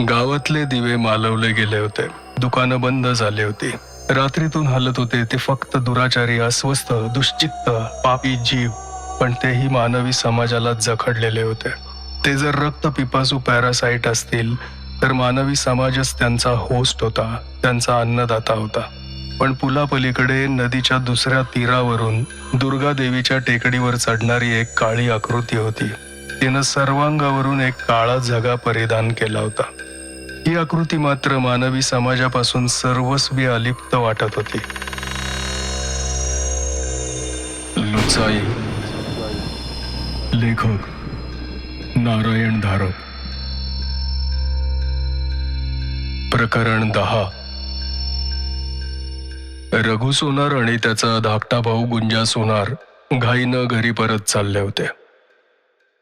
गावातले दिवे मालवले गेले होते. दुकानं बंद झाली होती. रात्रीतून हलत होते ते फक्त दुराचारी अस्वस्थ दुश्चित्त पापी जीव. पण तेही मानवी समाजाला जखडलेले होते. ते जर रक्त पिपासू पॅरासाइट असतील तर मानवी समाजच त्यांचा होस्ट होता त्यांचा अन्नदाता होता. पण पुलापलीकडे नदीच्या दुसऱ्या तीरावरून दुर्गा देवीच्या टेकडीवर चढणारी एक काळी आकृती होती. तिनं सर्वांगावरून एक काळा झगा परिधान केला होता. ही आकृती मात्र मानवी समाजापासून सर्वस्वी अलिप्त वाटत होती. लुचाई. लेखक. नारायण धारक. प्रकरण दहा. रघु सोनार आणि त्याचा धाकटा भाऊ गुंजा सोनार घाईनं घरी परत चालले होते.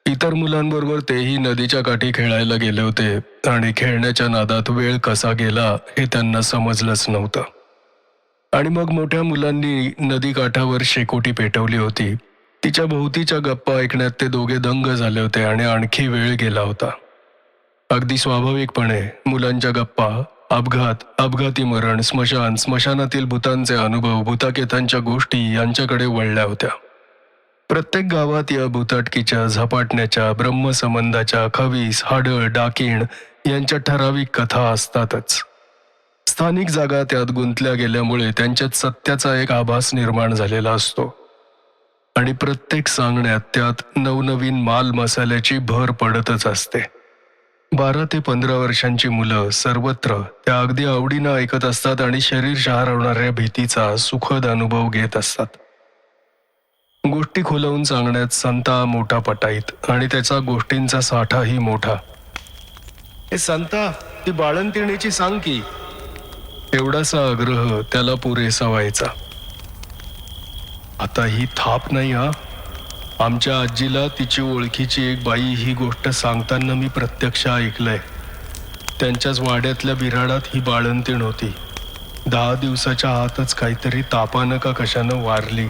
इतर मुलांबरोबर तेही नदीच्या काठी खेळायला गेले होते आणि खेळण्याच्या नादात वेळ कसा गेला हे त्यांना समजलंच नव्हतं. आणि मग मोठ्या मुलांनी नदी काठावर शेकोटी पेटवली होती. तिच्या भोवतीच्या गप्पा ऐकण्यात ते दोघे दंग झाले होते आणि आणखी वेळ गेला होता. अगदी स्वाभाविकपणे मुलांच्या गप्पा अपघात अपघाती मरण स्मशान स्मशानातील भूतांचे अनुभव भूताकेतांच्या गोष्टी यांच्याकडे वळल्या होत्या. प्रत्येक गावात या भूताटकीच्या झपाटण्याच्या ब्रह्मसंबंधाच्या खवीस हाडळ डाकीण यांच्या ठराविक कथा असतातच. स्थानिक जागा त्यात गुंतल्या गेल्यामुळे त्यांच्यात सत्याचा एक आभास निर्माण झालेला असतो. आणि प्रत्येक सांगण्यात त्यात नवनवीन माल मसाल्याची भर पडतच असते. बारा ते पंधरा वर्षांची मुलं सर्वत्र त्या अगदी आवडीनं ऐकत असतात आणि शरीर शहारवणाऱ्या भीतीचा सुखद अनुभव घेत असतात. गोष्टी खुलवून सांगण्यात संता मोठा पटाईत आणि त्याचा गोष्टींचा साठाही मोठा. ए संता ती बाळंतिणीची सांग की. एवढासा आग्रह त्याला पुरेसा व्हायचा. आता ही थाप नाही हा? आमच्या आजीला तिची ओळखीची एक बाई ही गोष्ट सांगताना मी प्रत्यक्ष ऐकलंय. त्यांच्याच वाड्यातल्या बिराडात ही बाळंतीण होती. दहा दिवसाच्या आतच काहीतरी तापानं का कशानं वारली.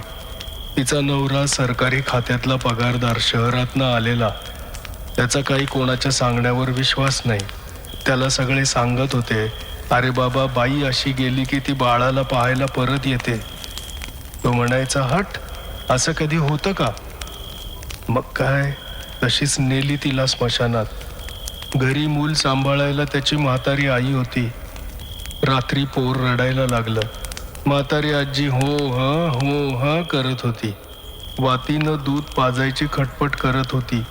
तिचा नवरा सरकारी खात्यातला पगारदार शहरातनं आलेला. त्याचा काही कोणाच्या सांगण्यावर विश्वास नाही. त्याला सगळे सांगत होते अरे बाबा बाई अशी गेली की ती बाळाला पाहायला परत येते. तो म्हणायचा हट असं कधी होतं का? मग काय तशीच नेली तिला स्मशानात. घरी मूल सांभाळायला त्याची म्हातारी आई होती. रात्री पोर रडायला लागलं. म्हातारी आजी हो ह हो ह करत होती. वातीनं दूध पाजायची खटपट करत होती.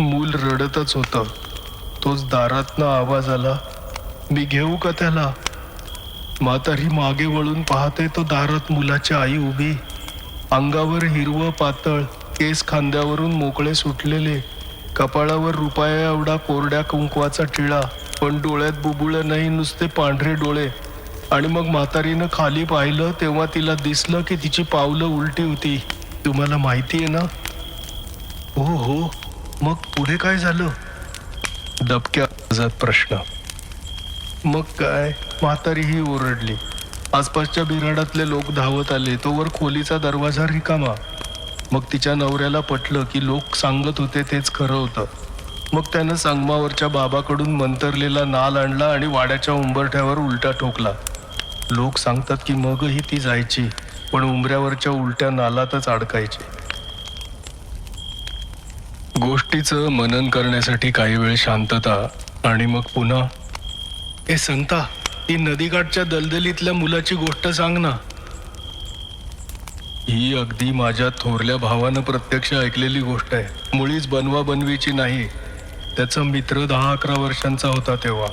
मूल रडतच होतं. तोच दारातनं आवाज आला मी घेऊ का त्याला? म्हातारी मागे वळून पाहते तो दारात मुलाची आई उभी. अंगावर हिरवं पातळ केस खांद्यावरून मोकळे सुटलेले. कपाळावर रुपया एवढा कोरड्या कुंकवाचा टिळा पण डोळ्यात बुबुळ नाही नुसते पांढरे डोळे. आणि मग म्हातारीनं खाली पाहिलं तेव्हा तिला दिसलं की तिची पावलं उलटी होती. तुम्हाला माहिती आहे ना? हो हो. मग पुढे काय झालं? दबक्या प्रश्न. मग काय? म्हातारी ही ओरडली. आसपासच्या बिराडातले लोक धावत आले. तोवर खोलीचा दरवाजा रिकामा. मग तिच्या नवऱ्याला पटलं की लोक सांगत होते तेच खरं होतं. मग त्यानं संगमावरच्या बाबाकडून मंतरलेला नाल आणला आणि वाड्याच्या उंबरठ्यावर उलटा ठोकला. लोक सांगतात की मगही ती जायची पण उंबऱ्यावरच्या उलट्या नालातच अडकायची. गोष्टीचं मनन करण्यासाठी काही वेळ शांतता आणि मग पुन्हा ए संता ती नदीकाठच्या दलदलीतल्या मुलाची गोष्ट सांग ना. ही अगदी माझ्या थोरल्या भावानं प्रत्यक्ष ऐकलेली गोष्ट आहे. मुळीच बनवा बनवीची नाही. त्याचा मित्र दहा अकरा वर्षांचा होता तेव्हा.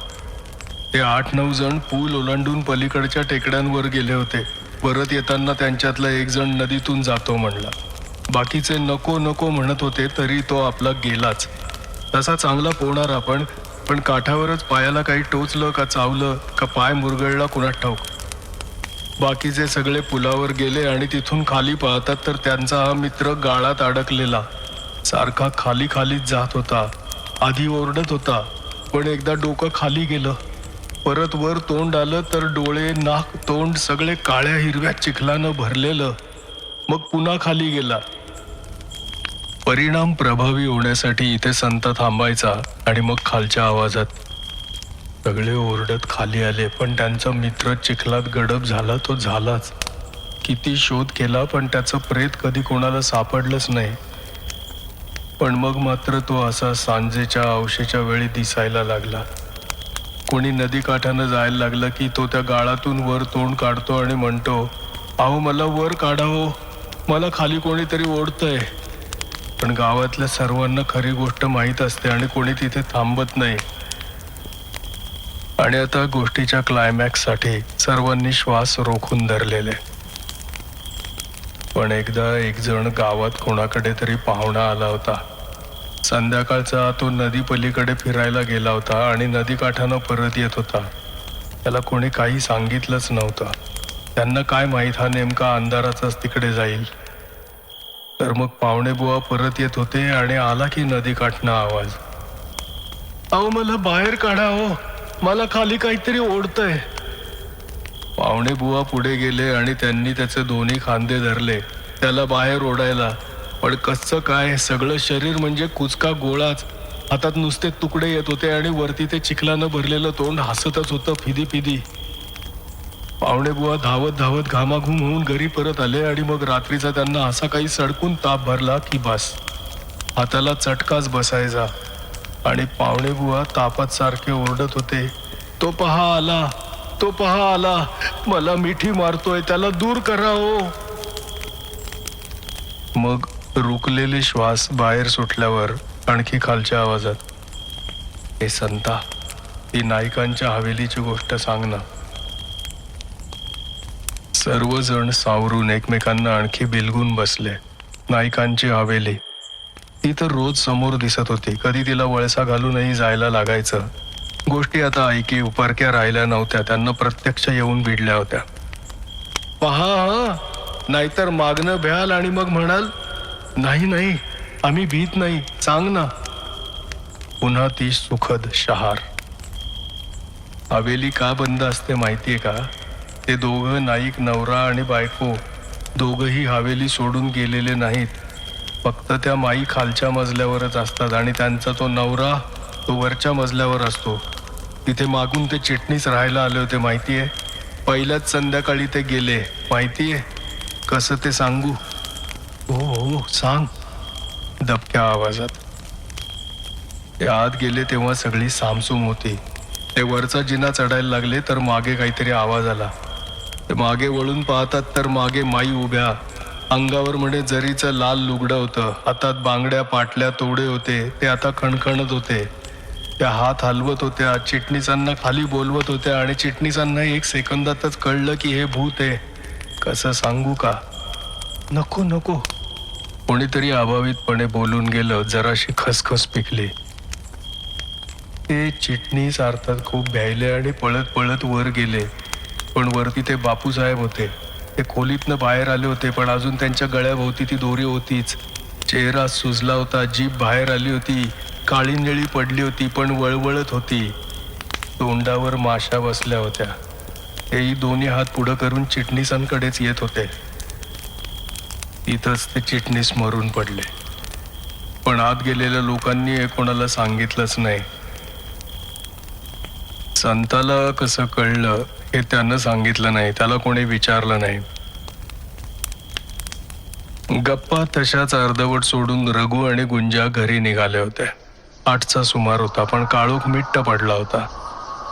ते आठ नऊ जण पूल ओलांडून पलीकडच्या टेकड्यांवर गेले होते. परत येताना त्यांच्यातला एक जण नदीतून जातो म्हणला. बाकीचे नको नको म्हणत होते तरी तो आपला गेलाच. तसा चांगला पोहणार आपण पण काठावरच पायाला काही टोचलं का चावलं का पाय मुरगळला कुणात ठाऊक? बाकीचे सगळे पुलावर गेले आणि तिथून खाली पाहतात तर त्यांचा हा मित्र गाळात अडकलेला. सारखा खाली खालीच जात होता. आधी ओरडत होता पण एकदा डोकं खाली गेलं. परत वर तोंड आलं तर डोळे नाक तोंड सगळे काळ्या हिरव्या चिखलानं भरलेलं. मग पुन्हा खाली गेला. परिणाम प्रभावी होण्यासाठी इथे संत थांबायचा आणि मग खालच्या आवाजात. सगळे ओरडत खाली आले पण त्यांचा मित्र चिखलात गडप झाला तो झालाच. किती शोध केला पण त्याचं प्रेत कधी कोणाला सापडलंच नाही. पण मग मात्र तो असा सांजेच्या अवशेच्या वेळी दिसायला लागला. कोणी नदी काठानं जायला लागलं की तो त्या गाळातून वर तोंड काढतो आणि म्हणतो अहो मला वर काढावो हो. मला खाली कोणीतरी ओढतंय. पण गावातल्या सर्वांना खरी गोष्ट माहीत असते आणि कोणी तिथे थांबत नाही. आणि आता गोष्टीच्या क्लायमॅक्ससाठी सर्वांनी श्वास रोखून धरलेले. पण एकदा एक जण गावात कोणाकडे तरी पाहुणा आला होता. संध्याकाळचा तो नदी पलीकडे फिरायला गेला होता आणि नदीकाठानं परत येत होता. त्याला कोणी काही सांगितलंच नव्हतं. त्यांना काय माहीत हा नेमका अंधाराचाच तिकडे जाईल. तर मग पाहुणेबुवा परत येत होते आणि आला की नदीकाठनं आवाज. अहो मला बाहेर काढा हो. मला खाली काहीतरी ओढतंय. पाहुणेबुवा पुढे गेले आणि त्यांनी त्याचे दोन्ही खांदे धरले. त्याला बाहेर ओढायला पण कसं काय सगळं शरीर म्हणजे कुचका गोळाच. हातात नुसते तुकडे येत होते आणि वरती ते चिखलानं भरलेलं तोंड हसतच होतं फिदी फिदी. पाहुणे बुवा धावत धावत घामाघूम होऊन घरी परत आले आणि मग रात्रीचा त्यांना असा काही सडकून ताप भरला की बस. हाताला चटकाच बसायचा. आणि पाहुणे बुवा तापात सारखे ओरडत होते तो पहा आला तो पहा आला मला मिठी मारतोय त्याला दूर करा हो. मग रुकलेले श्वास बाहेर सुटल्यावर आणखी खालच्या आवाजात हे संता ती नायकांच्या हवेलीची गोष्ट सांग ना. सर्वजण सावरून एकमेकांना आणखी बिलगून बसले. नायकांची हवेली. ती तर रोज समोर दिसत होती. कधी तिला वळसा घालूनही जायला लागायचं. गोष्टी आता ऐकी उपारक्या राहिल्या नव्हत्या. त्यांना प्रत्यक्ष येऊन भिडल्या होत्या. पहा हा. नाहीतर मागणं भ्याल आणि मग म्हणाल नाही नाही. आम्ही भीत नाही. सांग ना. पुन्हा ती सुखद शहार. हवेली का बंद असते माहितीये का? ते दोघं नाईक नवरा आणि बायको दोघंही हवेली सोडून गेलेले नाहीत. फक्त त्या माई खालच्या मजल्यावरच असतात आणि त्यांचा तो नवरा तो वरच्या मजल्यावर असतो. तिथे मागून ते चिटणीस राहायला आले होते माहिती आहे पहिल्याच संध्याकाळी ते गेले. माहिती आहे कसं ते सांगू? हो सांग. दबक्या आवाजात. ते आत गेले तेव्हा सगळी सामसूम होती. ते वरचा जिना चढायला लागले तर मागे काहीतरी आवाज आला. ते मागे वळून पाहतात तर मागे माई उभ्या. अंगावर म्हणे जरीचं लाल लुगडं होतं. हातात बांगड्या पाटल्या तोडे होते. ते आता खणखणत होते. त्या हात हलवत होत्या चिटणीसांना खाली बोलवत होत्या आणि चिटणीसांना एक सेकंदातच कळलं की हे भूत आहे. कसं सांगू का? नको नको. कोणीतरी अभावितपणे बोलून गेलं जराशी खसखस पिकली. ते चिटणीस अर्थात खूप भ्यायले आणि पळत पळत वर गेले. पण वरती ते बापूसाहेब होते. ते खोलीतनं बाहेर आले होते पण अजून त्यांच्या गळ्याभोवती ती दोरी होतीच. चेहरा सुजला होता जीभ बाहेर आली होती काळी पडली होती पण वळवळत होती. तोंडावर माशा बसल्या होत्या. तेही दोन्ही हात पुढं करून चिटणीसांकडेच येत होते. इथंच ते चिटणीस मरून पडले. पण आत गेलेल्या लोकांनी हे कोणाला सांगितलंच नाही. संताला कसं कळलं हे त्यानं सांगितलं नाही त्याला कोणी विचारलं नाही. गप्पा तशाच अर्धवट सोडून रघु आणि गुंजा घरी निघाले होते. आठचा सुमार होता पण काळोख मिट्ट पडला होता.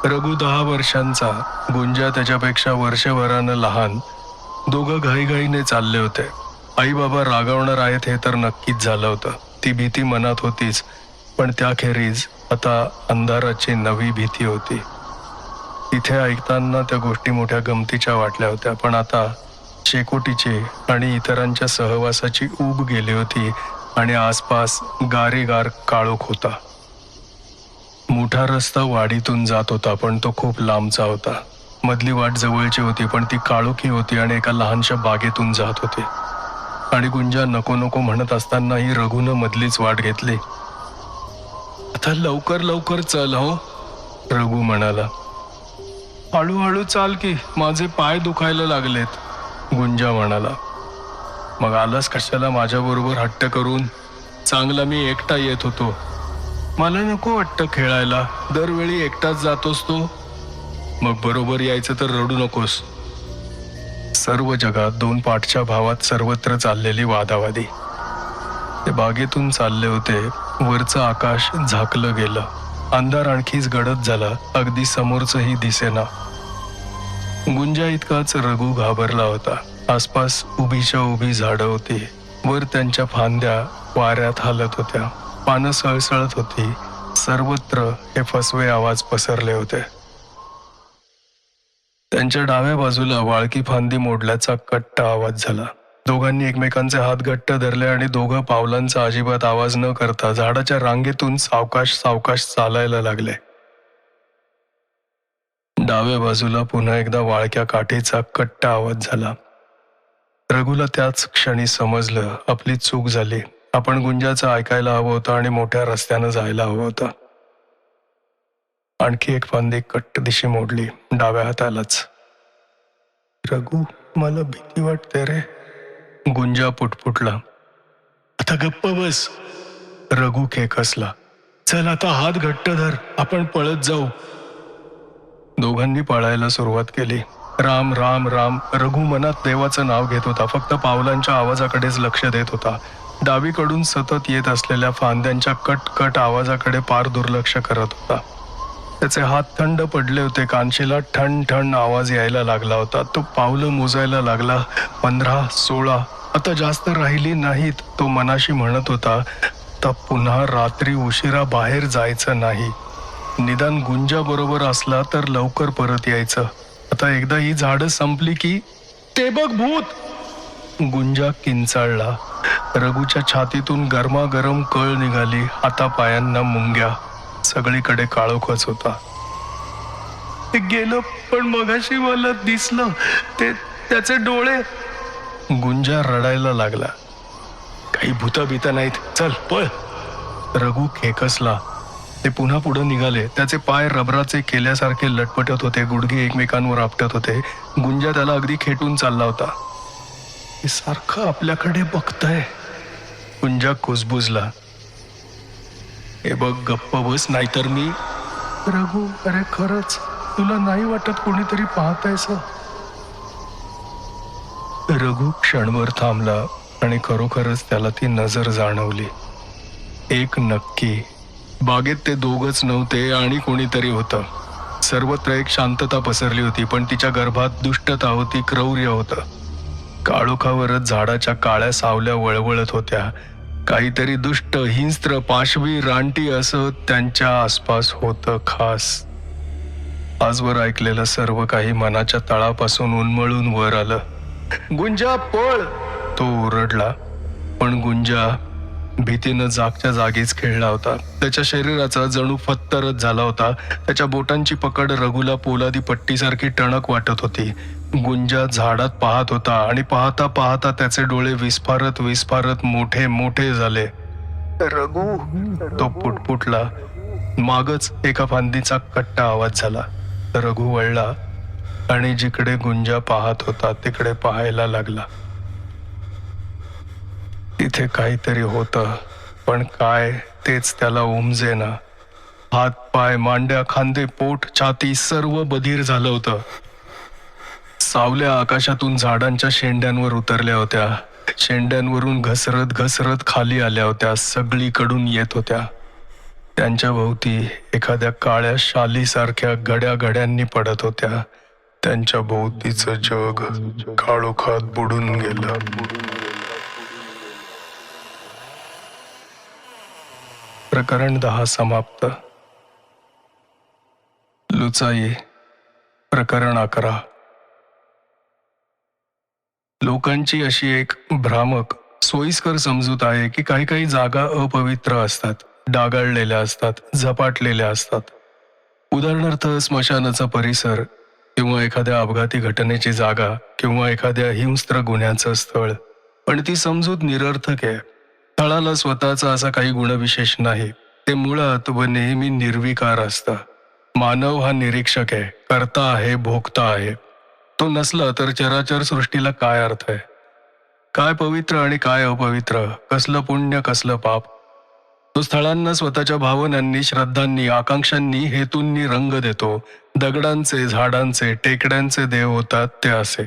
रघु दहा वर्षांचा गुंजा त्याच्यापेक्षा वर्षभरानं लहान. दोघं घाईघाईने चालले होते. आई बाबा रागावणार आहेत हे तर नक्कीच झालं होतं. ती भीती मनात होतीच पण त्याखेरीज आता अंधाराची नवी भीती होती. तिथे ऐकताना त्या गोष्टी मोठ्या गमतीच्या वाटल्या होत्या पण आता शेकोटीची आणि इतरांच्या सहवासाची ऊब गेली होती आणि आसपास गारेगार काळोख होता. मोठा रस्ता वाडीतून जात होता पण तो खूप लांबचा होता. मधली वाट जवळची होती पण ती काळोखी होती आणि एका लहानशा बागेतून जात होती. आणि गुंजा नको नको म्हणत असतानाही रघुनं मधलीच वाट घेतली. आता लवकर लवकर चल हो रघु म्हणाला. हळूहळू चाल की माझे पाय दुखायला लागलेत गुंजा म्हणाला. मग आलास कशाला माझ्याबरोबर हट्ट करून? चांगला मी एकटा येत होतो. मला नको वाटतं खेळायला. दरवेळी एकटाच जातोस तो. मग बरोबर यायचं तर रडू नकोस. सर्व जगात दोन पाठच्या भावात सर्वत्र चाललेली वादावादी. ते बागेतून चालले होते वरचं आकाश झाकलं गेलं अंधार आणखीच गडद झाला अगदी समोरचंही दिसेना. गुंजा इतकाच रघु घाबरला होता. आसपास उभीच्या उभी झाडं होती वर त्यांच्या फांद्या वाऱ्यात हालत होत्या. पानं सळसळत होती सर्वत्र हे फसवे आवाज पसरले होते. त्यांच्या डाव्या बाजूला वाळकी फांदी मोडल्याचा कट्टा आवाज झाला. दोघांनी एकमेकांचे हात घट्ट धरले आणि दोघं पावलांचा अजिबात आवाज न करता झाडाच्या रांगेतून सावकाश सावकाश चालायला लागले. डाव्या बाजूला पुन्हा एकदा वाळक्या काठीचा कट्टा आवाज झाला. रघुला त्याच क्षणी समजलं आपली चूक झाली. आपण गुंजाचं ऐकायला हवं होतं आणि मोठ्या रस्त्यानं जायला हवं होतं. आणखी एक फांदी कट्ट दिशी मोडली डाव्या हातालाच. रघु मला भीती वाटते रे. गुंजा पुटपुटला. आता गप्प बस. रघु खेकसला चल आता हात घट्ट धर आपण पळत जाऊ. दोघांनी पळायला सुरुवात केली. राम राम राम. रघु मनात देवाचं नाव घेत होता. फक्त पावलांच्या आवाजाकडेच लक्ष देत होता. डावीकडून सतत येत असलेल्या फांद्यांच्या कट कट आवाजाकडे पार दुर्लक्ष करत होता. त्याचे हात थंड पडले होते. कानशीला ठण ठण आवाज यायला लागला होता. तो पावलं मोजायला लागला. पंधरा सोळा आता जास्त राहिली नाहीत तो मनाशी म्हणत होता तर पुन्हा रात्री उशिरा बाहेर जायचं नाही. निदान गुंजा बरोबर असला तर लवकर परत यायचं. आता एकदा ही झाडं संपली की ते बघ भूत. गुंजा किंचाळला. रघुच्या छातीतून गरमागरम कळ निघाली. हातापायांना मुंग्या. सगळीकडे काळोखच होता. ते गेलं पण मगाशी मला दिसलं ते त्याचे डोळे गुंजा रडायला लागला. काही भूत भीत नाहीत. चल पळ. रघु खेकसला. ते पुन्हा पुढे निघाले. त्याचे पाय रबराचे केल्यासारखे लटपटत होते. गुडघे एकमेकांवर आपटत होते. गुंजा त्याला अगदी खेटून चालला होता. हे सारखं आपल्याकडे बघतय. गुंजा कुजबुजला. हे बघ गप्प बस नाहीतर मी रघु अरे खरंच तुला नाही वाटत कोणीतरी पाहतायस रघु क्षणभर थांबला आणि खरोखरच त्याला ती नजर जाणवली. एक नक्की. बागेत ते दोघच नव्हते आणि कोणीतरी होतं. सर्वत्र एक शांतता पसरली होती पण तिच्या गर्भात दुष्टता होती क्रौर्य होतं. काळोखावरच झाडाच्या काळ्या सावल्या वळवळत होत्या. काहीतरी दुष्ट हिंस्त्र पाशवी रानटी असं त्यांच्या आसपास होतं खास. आजवर ऐकलेलं सर्व काही मनाच्या तळापासून उन्मळून वर आलं. गुंजा पळ! तो ओरडला. पण गुंजा भीतीनं जागच्या जागीच खेळला होता. त्याच्या शरीराचा जणू फत्तरच झाला होता. त्याच्या बोटांची पकड रघुला पोलादी पट्टीसारखी टणक वाटत होती. गुंजा झाडात पाहत होता आणि पाहता पाहता त्याचे डोळे विस्फारत विस्फारत मोठे मोठे झाले. रघु तो पुटपुटला. मागच एका फांदीचा कट्टा आवाज झाला. रघु वळला आणि जिकडे गुंजा पाहत होता तिकडे पाहायला लागला. तिथे काहीतरी होतं पण काय तेच त्याला उमजेना. हात पाय मांड्या खांदे पोट छाती सर्व बधीर झालं होतं. सावल्या आकाशातून झाडांच्या शेंड्यांवर उतरल्या होत्या. शेंड्यांवरून घसरत घसरत खाली आल्या होत्या. सगळीकडून येत होत्या. त्यांच्या भोवती एखाद्या काळ्या शालीसारख्या घड्या घड्यांनी पडत होत्या. त्यांच्या भोवतीचं जग काळोखात बुडून गेलं. प्रकरण दहा समाप्त. लुचाई प्रकरण अकरा. लोकांची अशी एक भ्रामक सोयीस्कर समजूत आहे की काही काही जागा अपवित्र असतात डागाळलेल्या असतात झपाटलेल्या असतात. उदाहरणार्थ स्मशानाचा परिसर किंवा एखाद्या अपघाती घटनेची जागा किंवा एखाद्या हिंस्त्र गुन्ह्याचं स्थळ. पण ती समजूत निरर्थक आहे. स्थळाला स्वतःचा असा काही गुणविशेष नाही. ते मुळात व नेहमी निर्विकार असतं. मानव हा निरीक्षक आहे करता आहे भोगता आहे. तो नसला तर चराचर सृष्टीला काय अर्थ आहे? काय पवित्र आणि काय अपवित्र? कसलं पुण्य कसलं पाप? तो स्थळांना स्वतःच्या भावनांनी श्रद्धांनी आकांक्षांनी हेतूंनी रंग देतो. दगडांचे झाडांचे टेकड्यांचे देव होतात ते असे.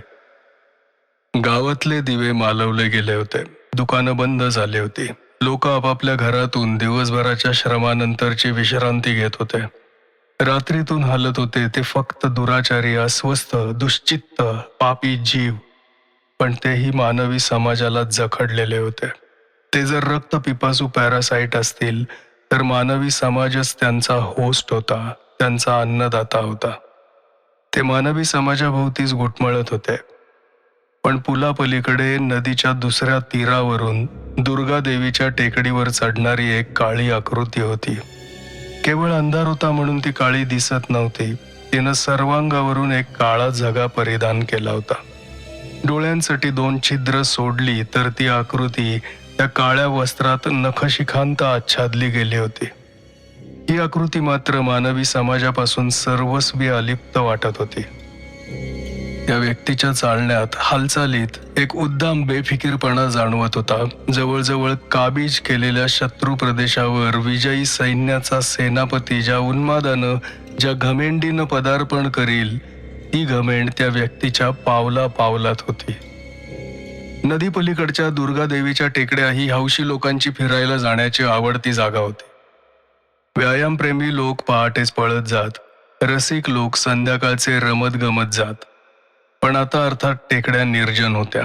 गावातले दिवे मालवले गेले होते. दुकानं बंद झाली होती. लोक आपापल्या घरातून दिवसभराच्या श्रमानंतरची विश्रांती घेत होते. रात्रीतून हलत होते ते फक्त दुराचारी अस्वस्थ दुश्चित्त पापी जीव. पण तेही मानवी समाजाला जखडलेले होते. ते जर रक्त पिपासू पॅरासाइट असतील तर मानवी समाजच त्यांचा होस्ट होता त्यांचा अन्नदाता होता. ते मानवी समाजाभोवतीच घुटमळत होते. पण पुलापलीकडे नदीच्या दुसऱ्या तीरावरून दुर्गा देवीच्या टेकडीवर चढणारी एक काळी आकृती होती. केवळ अंधार होता म्हणून ती काळी दिसत नव्हती. तिनं सर्वांगावरून एक काळा झगा परिधान केला होता. डोळ्यांसाठी दोन छिद्र सोडली तर ती आकृती त्या काळ्या वस्त्रात नखशिखांत आच्छादली गेली होती. ही आकृती मात्र मानवी समाजापासून सर्वस्वी अलिप्त वाटत होती. त्या व्यक्तीच्या चालण्यात हालचालीत एक उद्दाम बेफिकीरपणा जाणवत होता. जवळजवळ काबीज केलेल्या शत्रू प्रदेशावर विजयी सैन्याचा सेनापती ज्या उन्मादानं ज्या घमेंडीनं पदार्पण करील ती घमेंड त्या व्यक्तीच्या पावला पावलात होती. नदीपलीकडच्या दुर्गादेवीच्या टेकड्या ही हौशी लोकांची फिरायला जाण्याची आवडती जागा होती. व्यायामप्रेमी लोक पहाटेच पळत जात रसिक लोक संध्याकाळचे रमत गमत जात. पण आता अर्थात टेकड्या निर्जन होत्या.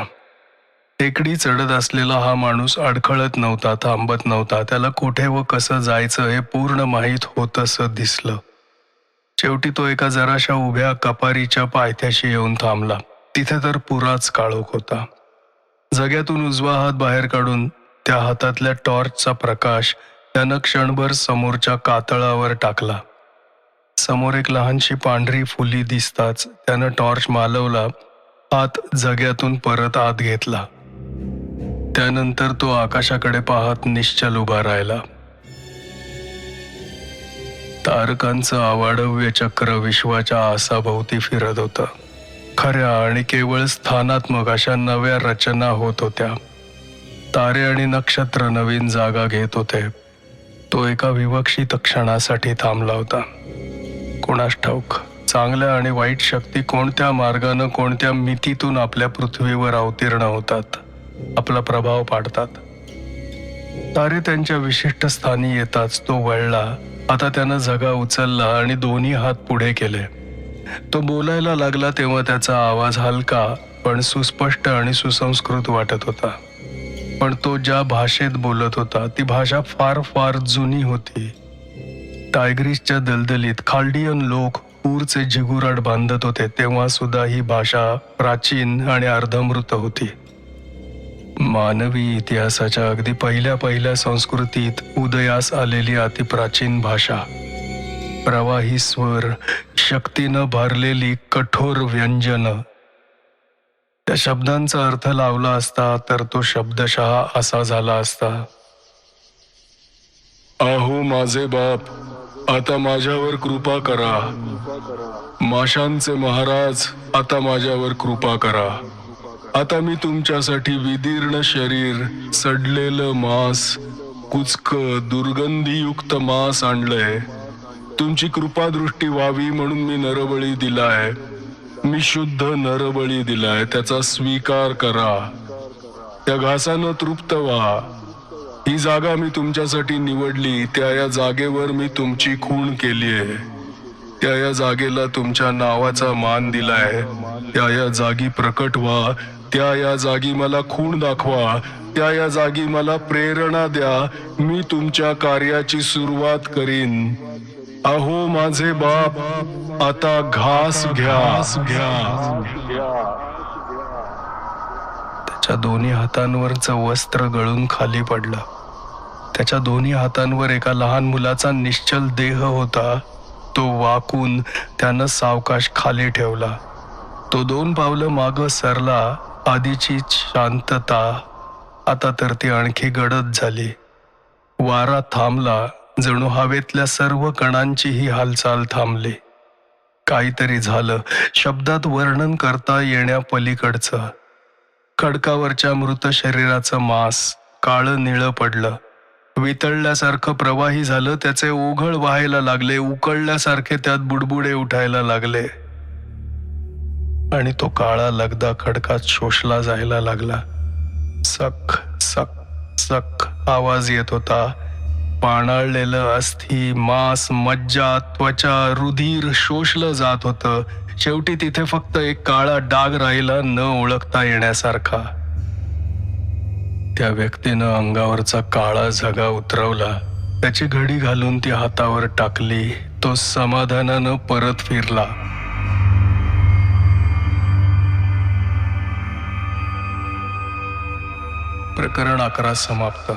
टेकडी चढत असलेला हा माणूस अडखळत नव्हता थांबत नव्हता. त्याला कुठे व कसं जायचं हे पूर्ण माहीत होतंसं दिसलं. शेवटी तो एका जराशा उभ्या कपारीच्या पायथ्याशी येऊन थांबला. तिथे तर पुराच काळोख होता. जग्यातून उजवा हात बाहेर काढून त्या हातातल्या टॉर्चचा प्रकाश त्यानं क्षणभर समोरच्या कातळावर टाकला. समोर एक लहानशी पांढरी फुली दिसताच त्यानं टॉर्च मालवला आत जग्यातून परत आत घेतला. त्यानंतर तो आकाशाकडे पाहत निश्चल उभा राहिला. तारकांचं आवाडव्य चक्र विश्वाच्या आसाभोवती फिरत होतं. खऱ्या आणि केवळ स्थानात्मक अशा नव्या रचना होत होत्या. तारे आणि नक्षत्र नवीन जागा घेत होते. तो एका विवक्षित क्षणासाठी थांबला होता. कोणास ठाऊक. चांगल्या आणि वाईट शक्ती कोणत्या मार्गानं कोणत्या मितीतून आपल्या पृथ्वीवर अवतीर्ण होतात? आपला प्रभाव पाडतात. तारे त्यांच्या विशिष्ट स्थानी येताच तो वळला. आता त्यानं जगा उचलला आणि दोन्ही हात पुढे केले. तो बोलायला लागला तेव्हा त्याचा आवाज हलका पण सुस्पष्ट आणि सुसंस्कृत वाटत होता. पण तो ज्या भाषेत बोलत होता ती भाषा फार फार जुनी होती. टायग्रीसच्या दलदलीत खाल्डियन लोक पूरचे झिगुराट बांधत होते तेव्हा सुद्धा ही भाषा प्राचीन आणि अर्धमृत होती. मानवी इतिहासाच्या अगदी पहिल्या पहिल्या संस्कृतीत उदयास आलेली अतिप्राचीन भाषा. प्रवाही स्वर शक्तीनं भरलेली कठोर व्यंजन. त्या शब्दांचा अर्थ लावला असता तर तो शब्दशः असा झाला असता. अहो माझे बाप आता माझ्यावर कृपा करा. माशांचे महाराज आता माझ्यावर कृपा करा. आता मी तुमच्यासाठी विदीर्ण शरीर सडलेलं मांस कुचक दुर्गंधीयुक्त मांस आणलंय. तुमची कृपादृष्टी व्हावी म्हणून मी नरबळी दिलाय. मी शुद्ध नरबळी दिलाय त्याचा स्वीकार करा. त्या घासानं तृप्त व्हा. ही जागा मी तुमच्यासाठी निवडली. त्या या जागेवर मी तुमची खूण केली आहे. त्या या जागेला तुमच्या नावाचा मान दिलाय त्या या जागी प्रकट व्हा. त्या या जागी मला खूण दाखवा. त्या या जागी मला प्रेरणा द्या. मी तुमच्या कार्याची सुरुवात करीन. अहो माझे बाप आता घास घ्या घ्या. त्याच्या दोन्ही हातांवरचं वस्त्र गळून खाली पडलं. त्याच्या दोन्ही हातांवर एका लहान मुलाचा निश्चल देह होता. तो वाकून त्यानं सावकाश खाली ठेवला. तो दोन पावलं माग सरला आधीची शांतता. आता तर ती आणखी गडद झाली. वारा थांबला जणू हवेतल्या सर्व कणांची ही हालचाल थांबली. काहीतरी झालं शब्दात वर्णन करता येण्या पलीकडचं. खडकावरच्या मृत शरीराचं मांस काळं निळं पडलं. वितळल्यासारखं प्रवाही झालं त्याचे ओघळ व्हायला लागले उकळल्यासारखे त्यात बुडबुडे उठायला लागले. आणि तो काळा लगदा खडकात शोषला जायला लागला. सख सख सख आवाज येत होता. पाणाळलेलं अस्थि मांस मज्जा त्वचा रुधिर शोषलं जात होतं. शेवटी तिथे फक्त एक काळा डाग राहिला न ओळखता येण्यासारखा. त्या व्यक्तीनं अंगावरचा काळा झगा उतरवला. त्याची घडी घालून ती हातावर टाकली. तो समाधानानं परत फिरला. प्रकरण अकरा समाप्त.